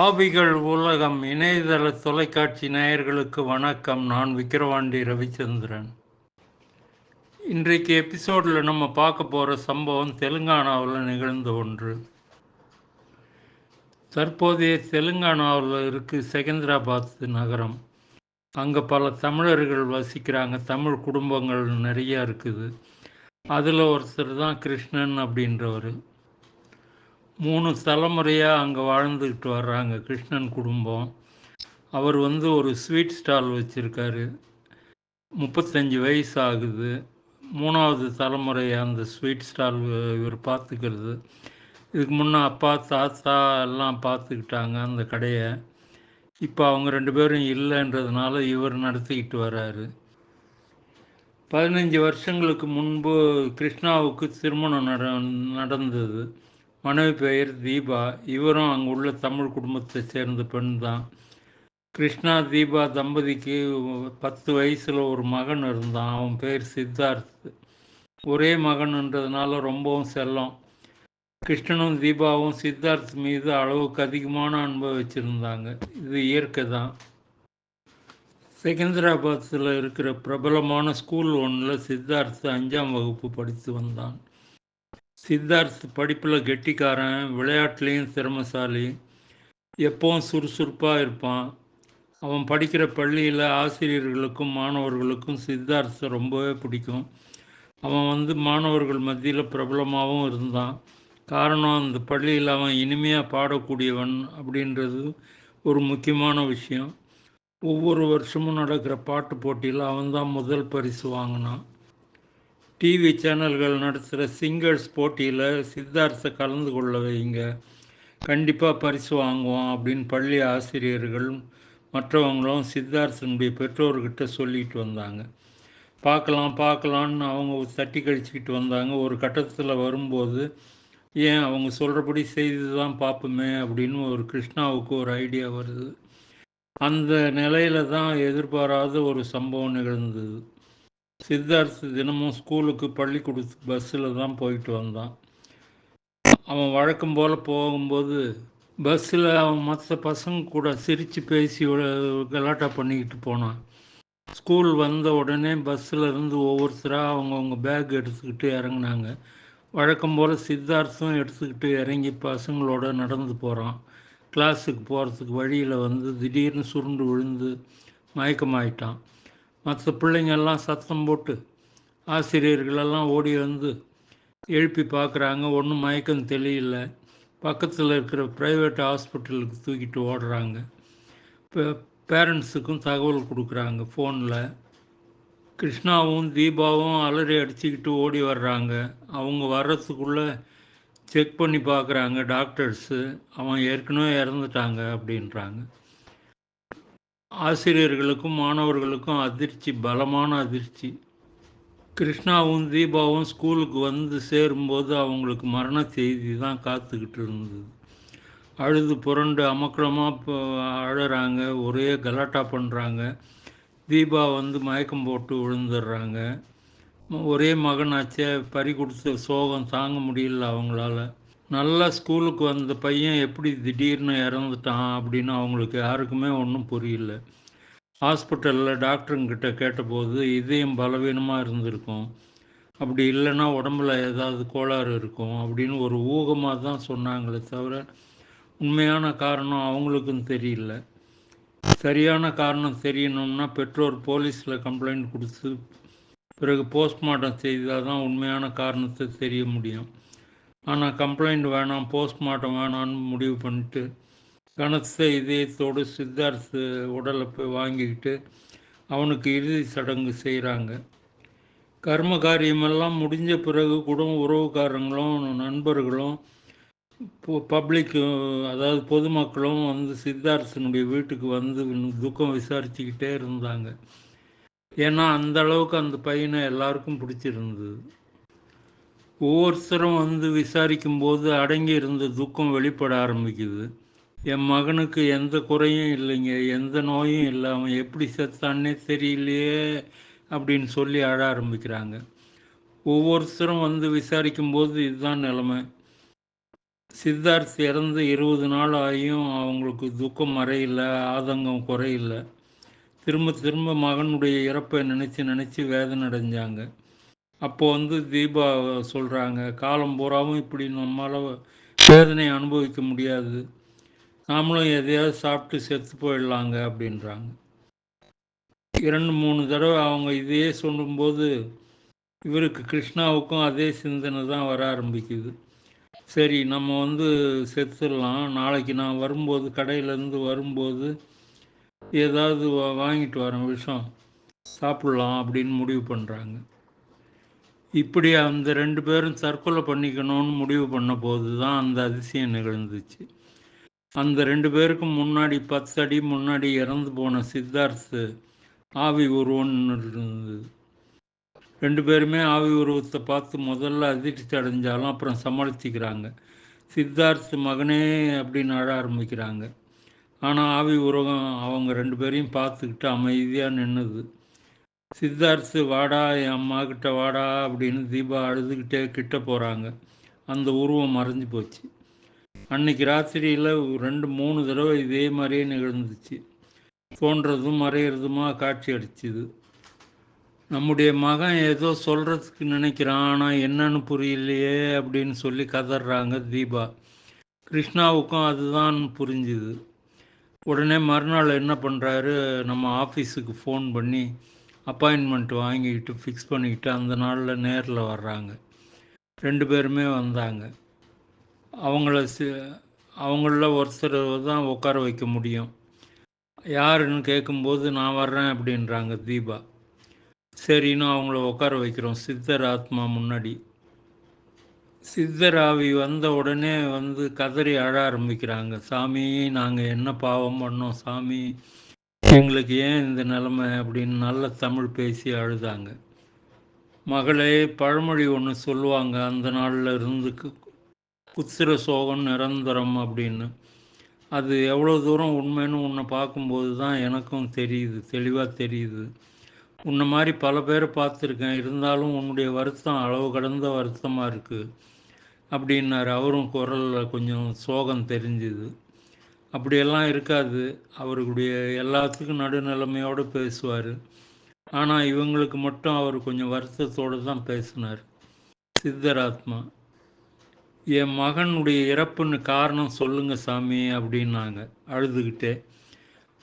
ஆவிகள் உலகம் இணையதள தொலைக்காட்சி நேயர்களுக்கு வணக்கம். நான் விக்கிரவாண்டி ரவிச்சந்திரன். இன்றைக்கு எபிசோடில் நம்ம பார்க்க போகிற சம்பவம் தெலுங்கானாவில் நிகழ்ந்த ஒன்று. தற்போதைய தெலுங்கானாவில் இருக்குது செகந்திராபாத் நகரம். அங்கே பல தமிழர்கள் வசிக்கிறாங்க தமிழ் குடும்பங்கள் நிறையா இருக்குது. அதில் ஒருத்தர் தான் கிருஷ்ணன் அப்படின்றவர். மூணு தலைமுறையாக அங்கே வாழ்ந்துக்கிட்டு வர்றாங்க கிருஷ்ணன் குடும்பம். அவர் வந்து ஒரு ஸ்வீட் ஸ்டால் வச்சுருக்காரு. முப்பத்தஞ்சு வயசு ஆகுது. மூணாவது தலைமுறை அந்த ஸ்வீட் ஸ்டால் இவர் பார்த்துக்கிறது இதுக்கு முன்னே அப்பா தாத்தா எல்லாம் பார்த்துக்கிட்டாங்க அந்த கடையை. இப்போ அவங்க ரெண்டு பேரும் இல்லைன்றதுனால இவர் நடத்திக்கிட்டு வர்றாரு பதினஞ்சு வருஷங்களுக்கு முன்பு கிருஷ்ணாவுக்கு திருமணம் நட நடந்தது. மனைவி பெயர் தீபா. இவரும் அங்கே உள்ள தமிழ் குடும்பத்தை சேர்ந்த பெண் தான் கிருஷ்ணா தீபா தம்பதிக்கு பத்து வயசில் ஒரு மகன் இருந்தான். அவன் பேர் சித்தார்த். ஒரே மகன்ன்றதுனால ரொம்பவும் செல்லம். கிருஷ்ணனும் தீபாவும் சித்தார்த் மீது அளவுக்கு அதிகமான அன்பை வச்சுருந்தாங்க. இது இயற்கை தான் செகந்திராபாத்தில் இருக்கிற பிரபலமான ஸ்கூல் ஒன்றில் சித்தார்த் அஞ்சாம் வகுப்பு படித்து வந்தான். சித்தார்த் படிப்பில் கெட்டிக்காரன் விளையாட்டுலேயும் திறமசாலி எப்பவும் சுறுசுறுப்பாக இருப்பான். அவன் படிக்கிற பள்ளியில் ஆசிரியர்களுக்கும் மாணவர்களுக்கும் சித்தார்த்தை ரொம்பவே பிடிக்கும். அவன் வந்து மாணவர்கள் மத்தியில் பிரபலமாகவும் இருந்தான். காரணம் அந்த பள்ளியில் அவன் இனிமையாக பாடக்கூடியவன் அப்படின்றது ஒரு முக்கியமான விஷயம். ஒவ்வொரு வருஷமும் நடக்கிற பாட்டு போட்டியில் அவன் தான் முதல் பரிசு வாங்கினான். டிவி சேனல்கள் நடத்துகிற சிங்கர்ஸ் போட்டியில் சித்தார்த்தை கலந்து கொள்ள வைங்க. கண்டிப்பாக பரிசு வாங்குவோம் அப்படின்னு பள்ளி ஆசிரியர்கள் மற்றவங்களும் சித்தார்த்தனுடைய பெற்றோர்கிட்ட சொல்லிட்டு வந்தாங்க. பார்க்கலாம் பார்க்கலான்னு அவங்க தட்டி கழிச்சிக்கிட்டு வந்தாங்க. ஒரு கட்டத்தில் வரும்போது ஏன் அவங்க சொல்கிறபடி செய்து தான் பார்ப்போமே? அப்படின்னு ஒரு கிருஷ்ணாவுக்கு ஒரு ஐடியா வருது. அந்த நிலையில தான் எதிர்பாராத ஒரு சம்பவம் நிகழ்ந்தது. சித்தார்த் தினமும் ஸ்கூலுக்கு பள்ளிக்கூடத்து பஸ்ஸில் தான் போயிட்டு வந்தான். அவன் வழக்கம் போல் போகும்போது பஸ்ஸில் அவன் மற்ற பசங்க கூட சிரித்து பேசி கலாட்டா பண்ணிக்கிட்டு போனான். ஸ்கூல் வந்த உடனே பஸ்ஸில் இருந்து ஒவ்வொருத்தராக அவங்கவுங்க பேக் எடுத்துக்கிட்டு இறங்கினாங்க. வழக்கம் போல் சித்தார்த்தும் எடுத்துக்கிட்டு இறங்கி பசங்களோட நடந்து போகிறான் கிளாஸுக்கு போகிறதுக்கு வழியில் வந்து திடீர்னு சுருண்டு விழுந்து மயக்கமாயிட்டான். மற்ற பிள்ளைங்கள்லாம் சத்தம் போட்டு ஆசிரியர்களெல்லாம் ஓடி வந்து எழுப்பி பார்க்குறாங்க. ஒன்றும் மயக்கம் தெரியல பக்கத்தில் இருக்கிற ப்ரைவேட் ஹாஸ்பிட்டலுக்கு தூக்கிட்டு ஓடுறாங்க. இப்போ பேரண்ட்ஸுக்கும் தகவல் கொடுக்குறாங்க ஃபோனில் கிருஷ்ணாவும் தீபாவும் அலறி அடிச்சுக்கிட்டு ஓடி வர்றாங்க. அவங்க வர்றதுக்குள்ளே செக் பண்ணி பார்க்குறாங்க டாக்டர்ஸு அவன் ஏற்கனவே இறந்துட்டாங்க அப்படின்றாங்க. ஆசிரியர்களுக்கும் மாணவர்களுக்கும் அதிர்ச்சி பலமான அதிர்ச்சி. கிருஷ்ணாவும் தீபாவும் ஸ்கூலுக்கு வந்து சேரும்போது அவங்களுக்கு மரண செய்தி தான் காத்துக்கிட்டு இருந்தது. அழுது புரண்டு அமக்கலமாக அழுறாங்க ஒரே கலாட்டா பண்ணுறாங்க தீபா வந்து மயக்கம் போட்டு விழுந்துடுறாங்க. ஒரே மகனாச்சே பறி கொடுத்த சோகம் தாங்க முடியல அவங்களால. நல்லா ஸ்கூலுக்கு வந்த பையன் எப்படி திடீர்னு இறந்துட்டான் அப்படின்னு அவங்களுக்கு யாருக்குமே ஒன்றும் புரியல. ஹாஸ்பிட்டலில் டாக்டருங்கிட்ட கேட்டபோது இதயம் பலவீனமாக இருந்திருக்கும். அப்படி இல்லைன்னா உடம்புல ஏதாவது கோளாறு இருக்கும் அப்படின்னு ஒரு ஊகமாக தான் சொன்னாங்களே தவிர உண்மையான காரணம் அவங்களுக்கும் தெரியல. சரியான காரணம் தெரியணும்னா பெற்றோர் போலீஸில் கம்ப்ளைண்ட் கொடுத்து பிறகு போஸ்ட்மார்ட்டம் செய்தால் தான் உண்மையான காரணத்தை தெரிய முடியும். ஆனால் கம்ப்ளைண்ட் வேணாம் போஸ்ட்மார்ட்டம் வேணான்னு முடிவு பண்ணிட்டு கனத்த இதயத்தோடு சித்தார்த் உடலை போய் வாங்கிக்கிட்டு அவனுக்கு இறுதி சடங்கு செய்கிறாங்க கர்ம காரியமெல்லாம் முடிஞ்ச பிறகு கூட உறவுக்காரங்களும் நண்பர்களும் பப்ளிக் அதாவது பொதுமக்களும் வந்து சித்தார்த்தனுடைய வீட்டுக்கு வந்து துக்கம் விசாரிச்சுக்கிட்டே இருந்தாங்க. ஏன்னா அந்த அளவுக்கு அந்த பையனை எல்லாருக்கும் பிடிச்சிருந்தது. ஒவ்வொருத்தரும் வந்து விசாரிக்கும் போது அடங்கி இருந்த துக்கம் வெளிப்பட ஆரம்பிக்குது. என் மகனுக்கு எந்த குறையும் இல்லைங்க. எந்த நோயும் இல்லாமல் எப்படி செத்தான்னே தெரியலையே அப்படின்னு சொல்லி அழ ஆரம்பிக்கிறாங்க. ஒவ்வொருத்தரும் வந்து விசாரிக்கும் போது இதுதான் நிலைமை. சித்தார்த் இறந்து இருபது நாள் ஆகியும் அவங்களுக்கு துக்கம் மறையில ஆதங்கம் குறையில்லை திரும்ப திரும்ப மகனுடைய இறப்பை நினச்சி நினச்சி வேதனை அடைஞ்சாங்க. அப்போ வந்து தீபா சொல்கிறாங்க காலம் பூராவும் இப்படி நம்மளால் வேதனையை அனுபவிக்க முடியாது. நாமளும் எதையாவது சாப்பிட்டு செத்து போயிடலாங்க அப்படின்றாங்க. இரண்டு மூணு தடவை அவங்க இதையே சொல்லும்போது இவருக்கு கிருஷ்ணாவுக்கும் அதே சிந்தனை தான் வர ஆரம்பிக்குது. சரி நம்ம வந்து செத்துடலாம். நாளைக்கு நான் வரும்போது கடையிலேருந்து வரும்போது ஏதாவது வாங்கிட்டு வரேன் விஷம். சாப்பிடலாம் அப்படின்னு முடிவு பண்ணுறாங்க இப்படி அந்த ரெண்டு பேரும் தற்கொலை பண்ணிக்கணும்னு முடிவு பண்ண போது தான் அந்த அதிசயம் நிகழ்ந்துச்சு. அந்த ரெண்டு பேருக்கும் முன்னாடி பத்து அடி முன்னாடி இறந்து போன சித்தார்த்து ஆவி உருவம்னு இருந்தது. ரெண்டு பேருமே ஆவி உருவத்தை பார்த்து முதல்ல அதிர்ச்சி அடைஞ்சாலும் அப்புறம் சமாளிச்சுக்கிறாங்க. சித்தார்த் மகனே அப்படின்னு அழ ஆரம்பிக்கிறாங்க. ஆனால் ஆவி உருவம் அவங்க ரெண்டு பேரையும் பார்த்துக்கிட்டு அமைதியாக நின்றுது சித்தார்த்து வாடா என் அம்மா கிட்ட வாடா அப்படின்னு தீபா அழுதுகிட்டே கிட்ட போகிறாங்க அந்த உருவம் மறைஞ்சு போச்சு. அன்னைக்கு ராத்திரியில் ரெண்டு மூணு தடவை இதே மாதிரியே நிகழ்ந்துச்சு. தோன்றதும் மறையிறதுமா காட்சி அடிச்சுது. நம்முடைய மகன் ஏதோ சொல்கிறதுக்கு நினைக்கிறான் ஆனால் என்னன்னு புரியலையே அப்படின்னு சொல்லி கதறாங்க தீபா. கிருஷ்ணாவுக்கும் அதுதான் புரிஞ்சுது. உடனே மறுநாள் என்ன பண்ணுறாரு நம்ம ஆஃபீஸுக்கு ஃபோன் பண்ணி அப்பாயின்மெண்ட் வாங்கிக்கிட்டு ஃபிக்ஸ் பண்ணிக்கிட்டு அந்த நாளில் நேரில் வர்றாங்க. ரெண்டு பேருமே வந்தாங்க. அவங்கள சி அவங்கள ஒருத்தர் தான் உட்கார வைக்க முடியும். யாருன்னு கேட்கும்போது நான் வர்றேன் அப்படின்றாங்க தீபா. சரின்னு அவங்கள உட்கார வைக்கிறோம். சித்தர் ஆத்மா முன்னாடி. சித்தர் ஆவி வந்த உடனே வந்து கதறி அழ ஆரம்பிக்கிறாங்க. சாமி நாங்கள் என்ன பாவம் பண்ணோம்? சாமி எங்களுக்கு ஏன் இந்த நிலமை அப்படின்னு நல்ல தமிழ் பேசி அழுதாங்க. மகளே பழமொழி ஒன்று சொல்லுவாங்க அந்த நாளில் இருந்து கு- குத்திர சோகம் நிரந்தரம் அப்படின்னு. அது எவ்வளோ தூரம் உண்மைன்னு உன்னை பார்க்கும்போது தான் எனக்கும் தெரியுது தெளிவாக தெரியுது. உன்னை மாதிரி பல பேரை பார்த்துருக்கேன் இருந்தாலும் உன்னுடைய வருத்தம் அளவு கடந்த வருத்தமாக இருக்குது அப்படின்னாரு. அவரும் குரலில் கொஞ்சம் சோகம் தெரிஞ்சுது. அப்படியெல்லாம் இருக்காது. அவருடைய எல்லாத்துக்கும் நடுநிலைமையோடு பேசுவார். ஆனால் இவங்களுக்கு மட்டும் அவர் கொஞ்சம் வருத்தத்தோடு தான் பேசினார். சித்தராத்மா என் மகனுடைய இறப்புன்னு காரணம் சொல்லுங்க சாமி அப்படின்னாங்க. அழுதுகிட்டே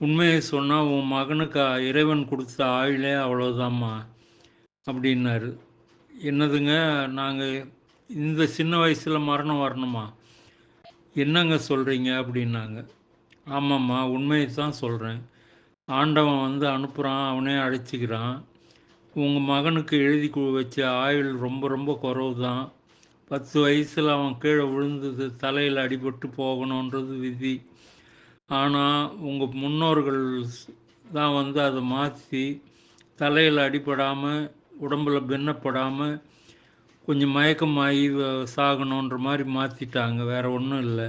உண்மையை சொன்னால் உன் மகனுக்கு இறைவன் கொடுத்த ஆயுளே அவ்வளோதாம்மா அப்படின்னாரு. என்னதுங்க நாங்கள் இந்த சின்ன வயசில் மரணம் வரணுமா? என்னங்க சொல்கிறீங்க அப்படின்னாங்க. ஆமாம்மா உண்மையை தான் சொல்கிறேன் ஆண்டவன் வந்து அனுப்புகிறான் அவனே அழைச்சிக்கிறான். உங்கள் மகனுக்கு எழுதி வச்ச ஆயுள் ரொம்ப ரொம்ப குறவு தான் பத்து வயசில் அவன் கீழே விழுந்தது தலையில் அடிபட்டு போகணுன்றது விதி. ஆனால் உங்கள் முன்னோர்கள் தான் வந்து அதை மாற்றி தலையில் அடிபடாமல் உடம்புல பின்னப்படாமல் கொஞ்சம் மயக்கமாகி சாகணுன்ற மாதிரி மாற்றிட்டாங்க வேறு ஒன்றும் இல்லை.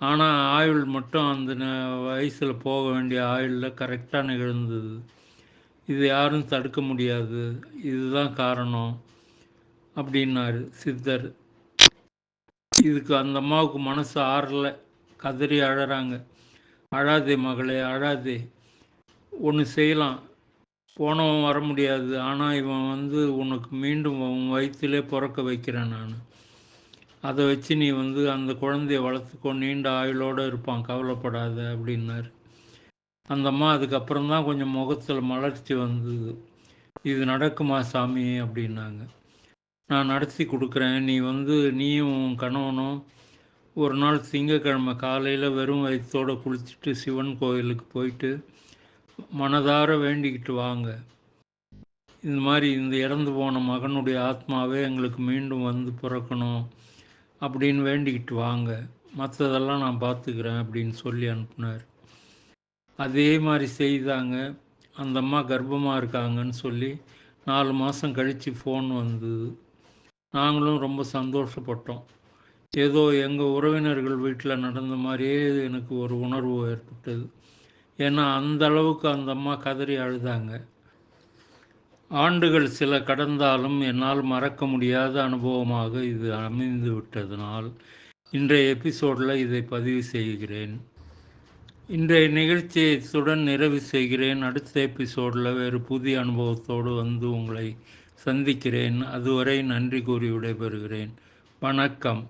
ஆனால் ஆயுள் மட்டும் அந்த வயசில் போக வேண்டிய ஆயுளில் கரெக்டாக நிகழ்ந்தது. இது யாரும் தடுக்க முடியாது. இதுதான் காரணம். அப்படின்னாரு சித்தர். இதுக்கு அந்த அம்மாவுக்கு மனசு ஆறலை. கதறி அழறாங்க. அழாதே மகளே அழாதே. ஒன்று செய்யலாம். போனவன் வர முடியாது. ஆனால் இவன் வந்து உனக்கு மீண்டும் உன் வயிற்றிலே பிறக்க வைக்கிறேன் நான். அதை வச்சு நீ வந்து அந்த குழந்தைய வளர்த்துக்கோ நீண்ட ஆயுளோடு இருப்பான் கவலைப்படாத அப்படின்னாரு. அந்த அம்மா அதுக்கப்புறம் தான் கொஞ்சம் முகத்தில் மலர்ச்சி வந்தது. இது நடக்குமா சாமி? அப்படின்னாங்க. நான் நடத்தி கொடுக்குறேன். நீ வந்து நீயும் உன் கணவனும் ஒரு நாள் திங்கக்கிழமை காலையில் வெறும் வயிற்றோடு குளிச்சுட்டு சிவன் கோயிலுக்கு போயிட்டு மனதார வேண்டிக்கிட்டு வாங்க. இந்த மாதிரி இந்த இறந்து போன மகனுடைய ஆத்மாவே எங்களுக்கு மீண்டும் வந்து பிறக்கணும் அப்படின்னு வேண்டிக்கிட்டு வாங்க. மற்றதெல்லாம் நான் பார்த்துக்கிறேன் அப்படின்னு சொல்லி அனுப்புனார். அதே மாதிரி செய்தாங்க. அந்த அம்மா கர்ப்பமாக இருக்காங்கன்னு சொல்லி நாலு மாதம் கழித்து ஃபோன் வந்தது. நாங்களும் ரொம்ப சந்தோஷப்பட்டோம். ஏதோ எங்கள் உறவினர்கள் வீட்டில் நடந்த மாதிரியே எனக்கு ஒரு உணர்வு ஏற்பட்டது. ஏன்னா அந்த அளவுக்கு அந்த அம்மா கதறி அழுதாங்க. ஆண்டுகள் சில கடந்தாலும் என்னால் மறக்க முடியாத அனுபவமாக இது அமைந்து விட்டதனால் இன்றைய எபிசோடில் இதை பதிவு செய்கிறேன். இன்றைய நிகழ்ச்சியை இத்துடன் நிறைவு செய்கிறேன். அடுத்த எபிசோடில் வேறு புதிய அனுபவத்தோடு வந்து உங்களை சந்திக்கிறேன். அதுவரை நன்றி கூறி விடைபெறுகிறேன். வணக்கம்.